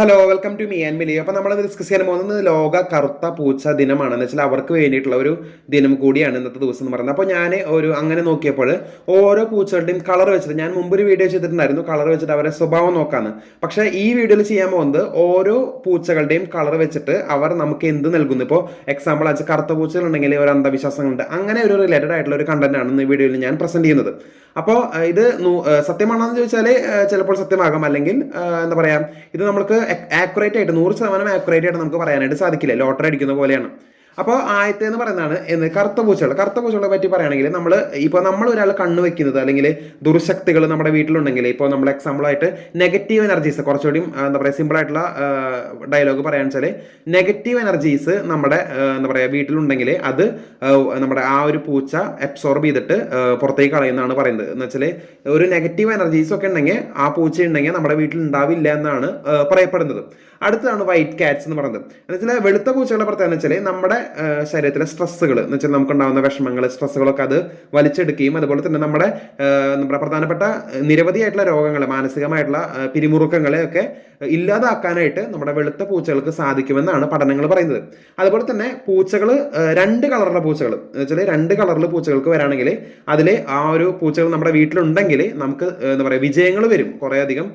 Hello welcome to me and Mili അപ്പോൾ നമ്മൾ discuss ചെയ്യാൻ പോകുന്നത് ലോക കറുത്ത പൂച്ച ദിനമാണ്. എന്ന് വെച്ചാൽ അവർക്ക് വേണ്ടിയിട്ടുള്ള ഒരു ദിനം കൂടിയാണ് ഇന്നത്തെ ദിവസം എന്ന് പറയുന്നത്. അപ്പോൾ ഞാൻ ഒരു അങ്ങനെ നോക്കിയപ്പോൾ ഓരോ പൂച്ചകളുടെയും കളർ വെച്ചിട്ട് ഞാൻ മുമ്പ് ഒരു വീഡിയോ ചെയ്തിട്ടുണ്ടായിരുന്നു. കളർ വെച്ചിട്ട് അവരുടെ സ്വഭാവം നോക്കാന്ന്. പക്ഷേ ഈ വീഡിയോയിൽ ചെയ്യാൻ പോകുന്നത് ഓരോ പൂച്ചകളുടെയും കളർ വെച്ചിട്ട് അവർ നമുക്ക് എന്ത് നൽകുന്നു? ഇപ്പോൾ എക്സാമ്പിൾ വെച്ചാൽ കറുത്ത പൂച്ചകളുണ്ടെങ്കിൽ ഒരു അന്ധവിശ്വാസങ്ങളുണ്ട്. അങ്ങനെ ഒരു റിലേറ്റഡ് ആയിട്ടുള്ള ഒരു കണ്ടന്റ് ആണ് ഈ വീഡിയോയിൽ ഞാൻ പ്രസന്റ് ചെയ്യുന്നത്. അപ്പോൾ ഇത് സത്യമാണോ എന്ന് ചോദിച്ചാൽ ചിലപ്പോൾ സത്യമാകാം. അല്ലെങ്കിൽ എന്താ പറയുക ഇത് നമുക്ക് ആക്യുറേറ്റ് ആയിട്ട് നൂറ് ശതമാനം ആക്യുറേറ്റ് ആയിട്ട് നമുക്ക് പറയാനായിട്ട് സാധിക്കില്ല. ലോട്ടറി അടിക്കുന്ന പോലെയാണ്. അപ്പോൾ ആയത്തെ എന്ന് പറയുന്നതാണ് എന്ന് കറുത്ത പൂച്ചകൾ കറുത്ത പൂച്ചകളെ പറ്റി പറയുകയാണെങ്കിൽ നമ്മൾ ഇപ്പോൾ നമ്മൾ ഒരാൾ കണ്ണു വെക്കുന്നത് അല്ലെങ്കിൽ ദുർശക്തികൾ നമ്മുടെ വീട്ടിലുണ്ടെങ്കിൽ ഇപ്പോൾ നമ്മൾ എക്സാമ്പിൾ ആയിട്ട് നെഗറ്റീവ് എനർജീസ് കുറച്ചുകൂടി എന്താ പറയുക സിമ്പിൾ ആയിട്ടുള്ള ഡയലോഗ് പറയാന്ന് വെച്ചാൽ നെഗറ്റീവ് എനർജീസ് നമ്മുടെ എന്താ പറയുക വീട്ടിലുണ്ടെങ്കിൽ അത് നമ്മുടെ ആ ഒരു പൂച്ച അബ്സോർബ് ചെയ്തിട്ട് പുറത്തേക്ക് കളയുന്നതാണ് പറയുന്നത്. എന്ന് വെച്ചാൽ ഒരു നെഗറ്റീവ് എനർജീസ് ഒക്കെ ഉണ്ടെങ്കിൽ ആ പൂച്ച ഉണ്ടെങ്കിൽ നമ്മുടെ വീട്ടിൽ ഉണ്ടാവില്ല എന്നാണ് പറയപ്പെടുന്നത്. അടുത്തതാണ് വൈറ്റ് കാറ്റ്സ് എന്ന് പറയുന്നത്. എന്ന് വെച്ചാൽ വെളുത്ത പൂച്ചകളുടെ പ്രത്യേകത വെച്ചാൽ നമ്മുടെ ശരീരത്തിലെ സ്ട്രെസ്സുകൾ. എന്ന് വെച്ചാൽ നമുക്കുണ്ടാകുന്ന വിഷമങ്ങൾ സ്ട്രെസ്സുകളൊക്കെ അത് വലിച്ചെടുക്കുകയും അതുപോലെ തന്നെ നമ്മുടെ നമ്മുടെ പ്രധാനപ്പെട്ട നിരവധിയായിട്ടുള്ള രോഗങ്ങൾ മാനസികമായിട്ടുള്ള പിരിമുറുക്കങ്ങളെയൊക്കെ ഇല്ലാതാക്കാനായിട്ട് നമ്മുടെ വെളുത്ത പൂച്ചകൾക്ക് സാധിക്കുമെന്നാണ് പഠനങ്ങൾ പറയുന്നത്. അതുപോലെ തന്നെ പൂച്ചകൾ രണ്ട് കളറിലെ പൂച്ചകൾ എന്ന് വെച്ചാൽ രണ്ട് കളറിൽ പൂച്ചകൾക്ക് വരാണെങ്കിൽ അതിൽ ആ ഒരു പൂച്ചകൾ നമ്മുടെ വീട്ടിലുണ്ടെങ്കിൽ നമുക്ക് എന്താ പറയുക വിജയങ്ങൾ വരും. കുറേയധികം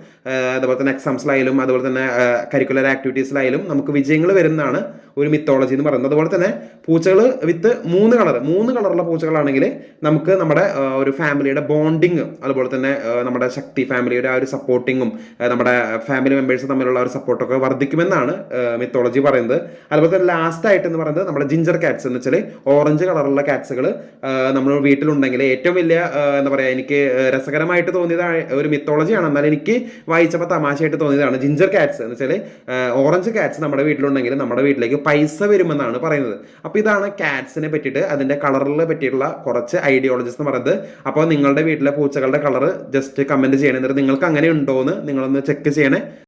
അതുപോലെ തന്നെ എക്സാംസിലായാലും അതുപോലെ തന്നെ കരിക്കുലർ ആക്ടിവിറ്റീസിലായാലും നമുക്ക് വിജയങ്ങൾ വരുന്നതാണ് ഒരു മിത്തോളജി എന്ന് പറയുന്നത്. അതുപോലെ തന്നെ പൂച്ചകൾ വിത്ത് മൂന്ന് കളർ മൂന്ന് കളറുള്ള പൂച്ചകളാണെങ്കിൽ നമുക്ക് നമ്മുടെ ഒരു ഫാമിലിയുടെ ബോണ്ടിങ് അതുപോലെ തന്നെ നമ്മുടെ ശക്തി ഫാമിലിയുടെ ആ ഒരു സപ്പോർട്ടിങ്ങും നമ്മുടെ ഫാമിലി മെമ്പേഴ്സ് തമ്മിലുള്ള ഒരു സപ്പോർട്ടൊക്കെ വർദ്ധിക്കുമെന്നാണ് മിത്തോളജി പറയുന്നത്. അതുപോലെ തന്നെ ലാസ്റ്റ് ആയിട്ട് എന്ന് പറയുന്നത് നമ്മുടെ ജിഞ്ചർ കാറ്റ്സ് എന്ന് വെച്ചാൽ ഓറഞ്ച് കളറുള്ള കാറ്റ്സുകൾ നമ്മൾ വീട്ടിലുണ്ടെങ്കിൽ ഏറ്റവും വലിയ എന്താ പറയുക എനിക്ക് രസകരമായിട്ട് തോന്നിയത് ഒരു മിത്തോളജിയാണ് എന്നാൽ എനിക്ക് വായിച്ചപ്പോൾ തമാശയായിട്ട് തോന്നിയതാണ് ജിഞ്ചർ കാറ്റ്സ് എന്ന് വെച്ചാൽ ഓറഞ്ച് കാറ്റ്സ് നമ്മുടെ വീട്ടിലുണ്ടെങ്കിൽ നമ്മുടെ വീട്ടിലേക്ക് പൈസ വരുമെന്നാണ് പറയുന്നത്. അപ്പോൾ ഇതാണ് കാറ്റ്സിനെ പറ്റിയിട്ട് അതിന്റെ കളറിനെ പറ്റിയിട്ടുള്ള കുറച്ച് ഐഡിയോളജീസ് എന്ന് പറയുന്നത്. അപ്പോൾ നിങ്ങളുടെ വീട്ടിലെ പൂച്ചകളുടെ കളർ ജസ്റ്റ് കമന്റ് ചെയ്യണേ. എന്നിട്ട് നിങ്ങൾക്ക് അങ്ങനെ ഉണ്ടോ എന്ന് നിങ്ങളൊന്ന് ചെക്ക് ചെയ്യണേ.